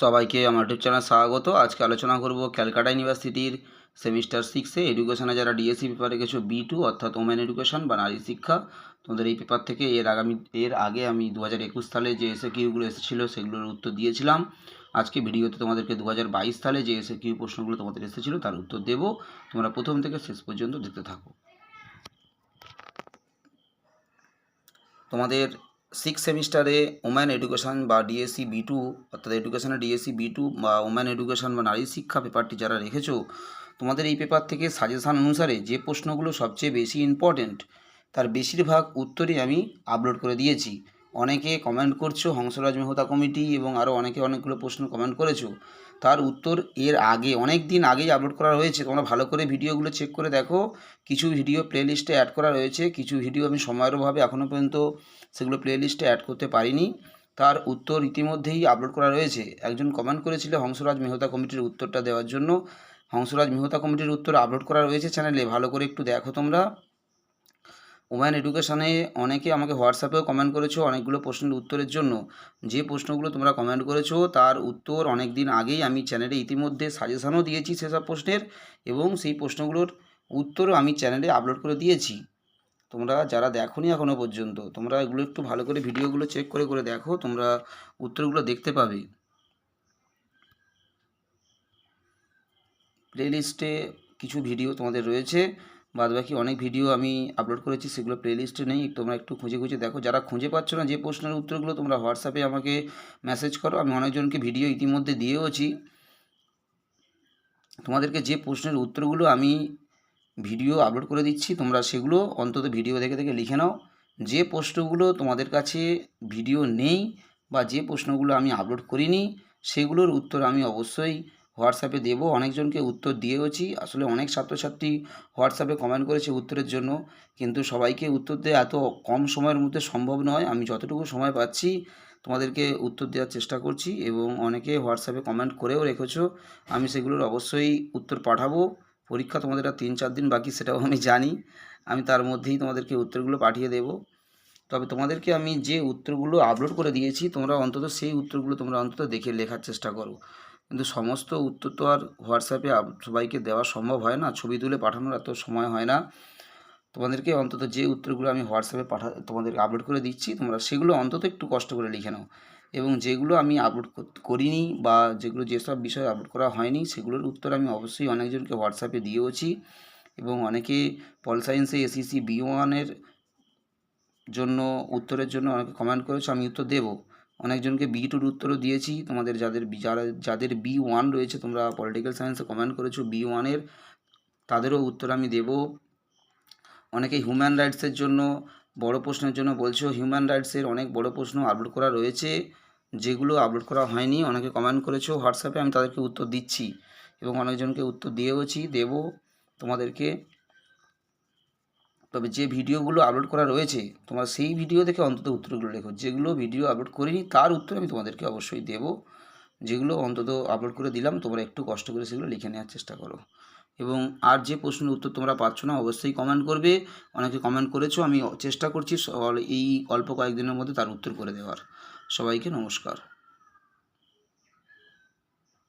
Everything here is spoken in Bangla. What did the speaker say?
সবাইকে আমার ইউটিউব চ্যানেল স্বাগত। আজকে আলোচনা করব ক্যালকাটা ইউনিভার্সিটির সেমিস্টার সিক্সে এডুকেশনে যারা ডিএসসি পেপারে রেখেছো বি টু অর্থাৎ ওমেন এডুকেশন বা নারী শিক্ষা, তোমাদের এই পেপার থেকে এর আগামী, এর আগে আমি দু হাজার একুশ সালে যে এসে কিউগুলো এসেছিল সেগুলোর উত্তর দিয়েছিলাম। আজকে ভিডিওতে তোমাদেরকে দু হাজার বাইশ সালে যে এসে কিউ প্রশ্নগুলো তোমাদের এসেছিল তার উত্তর দেবো। তোমরা প্রথম থেকে শেষ পর্যন্ত দেখতে থাকো। তোমাদের সিক্স সেমিস্টারে ওম্যান এডুকেশন বা ডিএসসি বি টু অর্থাৎ এডুকেশনের ডিএসসি বি টু বা ওম্যান এডুকেশন বা নারী শিক্ষা পেপারটি যারা রেখেছো, তোমাদের এই পেপার থেকে সাজেশান অনুসারে যে প্রশ্নগুলো সবচেয়ে বেশি ইম্পর্টেন্ট তার বেশিরভাগ উত্তরই আমি আপলোড করে দিয়েছি। অনেকে কমেন্ট করছ, হংসরাজ মেহতা কমিটি এবং আরও অনেকে অনেকগুলো প্রশ্ন কমেন্ট করেছ। তার উত্তর এর আগে অনেক দিন আগেই আপলোড করা রয়েছে তোমরা ভালো করে ভিডিওগুলো চেক করে দেখো। কিছু ভিডিও প্লেলিস্টে অ্যাড করা রয়েছে। কিছু ভিডিও আমি সময়ের অভাবে এখনও পর্যন্ত সেগুলো প্লেলিস্টে অ্যাড করতে পারিনি। তার উত্তর ইতিমধ্যেই আপলোড করা রয়েছে। একজন কমেন্ট করেছিল হংসরাজ মেহতা কমিটির উত্তরটা দেওয়ার জন্য। হংসরাজ মেহতা কমিটির উত্তর আপলোড করা রয়েছে চ্যানেলে ভালো করে একটু দেখো তোমরা। ওম্যান এডুকেশানে অনেকে আমাকে হোয়াটসঅ্যাপেও কমেন্ট করেছ অনেকগুলো প্রশ্নের উত্তরের জন্য। যে প্রশ্নগুলো তোমরা কমেন্ট করেছ তার উত্তর অনেক দিন আগেই আমি চ্যানেলে ইতিমধ্যে সাজেশানও দিয়েছি সেসব প্রশ্নের এবং সেই প্রশ্নগুলোর উত্তরও আমি চ্যানেলে আপলোড করে দিয়েছি। তোমরা যারা দেখোনি এখনও পর্যন্ত, তোমরা এগুলো একটু ভালো করে ভিডিওগুলো চেক করে করে দেখো, তোমরা উত্তরগুলো দেখতে পাবে। প্লেলিস্টে কিছু ভিডিও তোমাদের রয়েছে। বাদবাকি অনেক ভিডিও আমি আপলোড করেছি, সেগুলো প্লেলিস্টে নেই, তোমরা একটু খুঁজে খুঁজে দেখো। যারা খুঁজে পাচ্ছ না যে প্রশ্নের উত্তরগুলো, তোমরা হোয়াটসঅ্যাপে আমাকে মেসেজ করো। আমি অনেকজনকে ভিডিও ইতিমধ্যে দিয়েওছি। তোমাদেরকে যে প্রশ্নের উত্তরগুলো আমি ভিডিও আপলোড করে দিচ্ছি, তোমরা সেগুলো অন্তত ভিডিও দেখে দেখে লিখে নাও। যে প্রশ্নগুলো তোমাদের কাছে ভিডিও নেই বা যে প্রশ্নগুলো আমি আপলোড করিনি, সেগুলোর উত্তর আমি অবশ্যই হোয়াটসঅ্যাপে দেবো, অনেকজনকে উত্তর দিয়েওছি। আসলে অনেক ছাত্রছাত্রী হোয়াটসঅ্যাপে কমেন্ট করেছে উত্তরের জন্য, কিন্তু সবাইকে উত্তর দেওয়া এত কম সময়ের মধ্যে সম্ভব নয়। আমি যতটুকু সময় পাচ্ছি তোমাদেরকে উত্তর দেওয়ার চেষ্টা করছি এবং অনেকে হোয়াটসঅ্যাপে কমেন্ট করেও রেখেছো, আমি সেগুলোর অবশ্যই উত্তর পাঠাবো। পরীক্ষা তোমাদের আর তিন চার দিন বাকি, সেটাও আমি জানি। আমি তার মধ্যেই তোমাদেরকে উত্তরগুলো পাঠিয়ে দেব। তবে তোমাদেরকে আমি যে উত্তরগুলো আপলোড করে দিয়েছি, তোমরা অন্তত সেই উত্তরগুলো তোমরা অন্তত দেখে লেখার চেষ্টা করো। কিন্তু সমস্ত উত্তর তো আর হোয়াটসঅ্যাপে সবাইকে দেওয়া সম্ভব হয় না। ছবি তুলে পাঠানোর এত সময় হয় না। তোমাদেরকে অন্তত যে উত্তরগুলো আমি হোয়াটসঅ্যাপে পাঠা, তোমাদেরকে আপলোড করে দিচ্ছি, তোমরা সেগুলো অন্তত একটু কষ্ট করে লিখে নাও। এবং যেগুলো আমি আপলোড করিনি বা যেগুলো যেসব বিষয় আপলোড করা হয়নি, সেগুলোর উত্তর আমি অবশ্যই অনেকজনকে হোয়াটসঅ্যাপে দিয়েওছি। এবং অনেকে পল সায়েন্সে এসিসি বি ওয়ানের জন্য, উত্তরের জন্য অনেকে কমেন্ট করেছ, আমি উত্তর দেবো। অনেকজনকে বি টুর উত্তরও দিয়েছি। তোমাদের যাদের যারা, যাদের বি ওয়ান রয়েছে, তোমরা পলিটিক্যাল সায়েন্সে কমেন্ট করেছ বি ওয়ানের তাদেরও উত্তর আমি দেব। অনেকে হিউম্যান রাইটসের জন্য, বড় প্রশ্নের জন্য বলছো হিউম্যান রাইটসের অনেক বড় প্রশ্ন আপলোড করা রয়েছে, যেগুলো আপলোড করা হয়নি। অনেকে কমেন্ট করেছ হোয়াটসঅ্যাপে আমি তাদেরকে উত্তর দিচ্ছি এবং অনেকজনকে উত্তর দিয়েওছি, দেবো তোমাদেরকে। তবে যে ভিডিওগুলো আপলোড করা রয়েছে, তোমরা সেই ভিডিও থেকে অন্তত উত্তরগুলো লেখো। যেগুলো ভিডিও আপলোড করিনি, তার উত্তর আমি তোমাদেরকে অবশ্যই দেবো। যেগুলো অন্তত আপলোড করে দিলাম, তোমরা একটু কষ্ট করে সেগুলো লিখে নেওয়ার চেষ্টা করো। এবং আর যে প্রশ্নের উত্তর তোমরা পাচ্ছ না, অবশ্যই কমেন্ট করবে। অনেকে কমেন্ট করেছ, আমি চেষ্টা করছি এই অল্প কয়েকদিনের মধ্যে তার উত্তর করে দেওয়ার। সবাইকে নমস্কার।